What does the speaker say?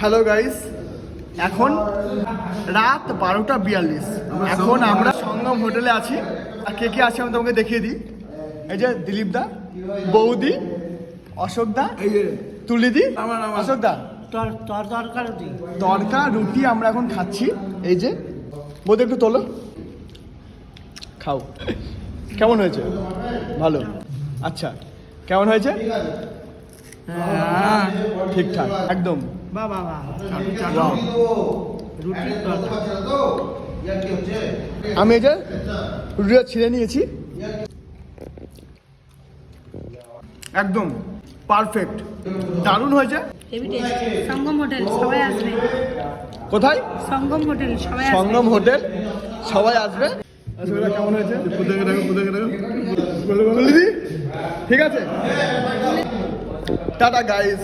Hello guys এখন রাত বারোটা বিয়াল্লিশ। এখন আমরা সঙ্গম হোটেলে আছি। আর কে কে আছে আমি তোমাকে দেখিয়ে দিই। এই যে দিলীপ দা বৌদি অশোক দা এই যে তুলিদি আমার, আমার। অশোক দা। তোর তোর তরকা রুটি আমরা এখন খাচ্ছি। এই যে বৌদি একটু তোলো। খাও। কেমন হয়েছে? ভালো। আচ্ছা কেমন হয়েছে? হ্যাঁ ঠিকঠাক একদম। বা Wow. রুটির আমি এই যে রুটিটা ছিঁড়ে নিয়েছি। একদম পারফেক্ট দারুণ হয়েছে। সঙ্গম হোটেল সবাই আসবে। কোথায়? সঙ্গম হোটেল সবাই আসবে। সঙ্গম হোটেল সবাই আসবে। আসলে কেমন হয়েছে? ঠিক আছে। Tata guys